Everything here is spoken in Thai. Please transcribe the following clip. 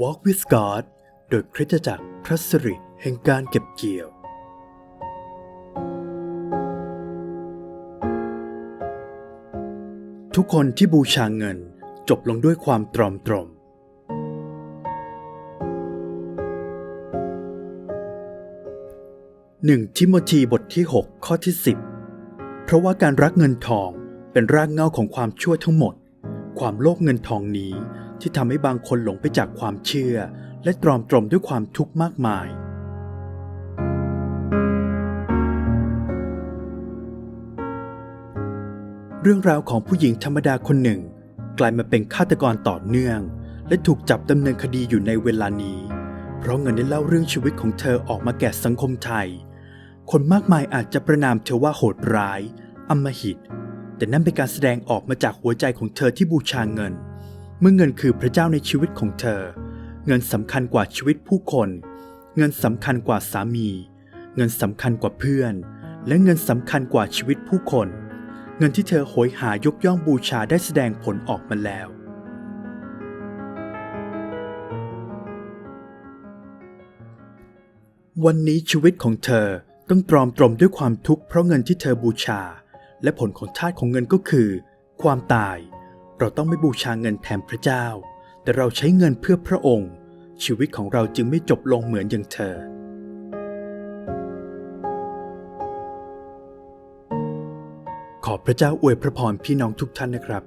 Walk with God โดยคริสตจักรพระสิริแห่งการเก็บเกี่ยว ทุกคนที่บูชาเงินจบลงด้วยความตรอมตรม หนึ่งทิโมธีบทที่ 6 ข้อที่ 10 เพราะว่าการรักเงินทองเป็นรากเหง้าของความชั่วทั้งหมด ความโลภเงินทองนี้ที่ทำให้บางคนหลงไปจากความเชื่อ และตรอมตรมด้วยความทุกข์มากมาย เรื่องราวของผู้หญิงธรรมดาคนหนึ่ง กลายมาเป็นฆาตกรต่อเนื่อง และถูกจับดำเนินคดีอยู่ในเวลานี้ เพราะเงินได้เล่าเรื่องชีวิตของเธอออกมาแก่สังคมไทย คนมากมายอาจจะประนามเธอว่าโหดร้าย อำมหิต แต่นั่นเป็นการแสดงออกมาจากหัวใจของเธอที่บูชาเงิน เมื่อเงินคือพระเจ้าในชีวิตของเธอ เงินสำคัญกว่าชีวิตผู้คน เงินสำคัญกว่าสามี เงินสำคัญกว่าเพื่อน และเงินสำคัญกว่าชีวิตผู้คน เงินที่เธอโหยหายกย่องบูชาได้แสดงผลออกมาแล้ววันนี้ชีวิตของเธอต้องตรอมตรมด้วยความทุกข์เพราะเงินที่เธอบูชา และผลของชาติของเงินก็คือ ความตาย เราต้องไม่บูชาเงินแทนพระเจ้า แต่เราใช้เงินเพื่อพระองค์ ชีวิตของเราจึงไม่จบลงเหมือนอย่างเธอ ขอพระเจ้าอวยพระพรพี่น้องทุกท่านนะครับ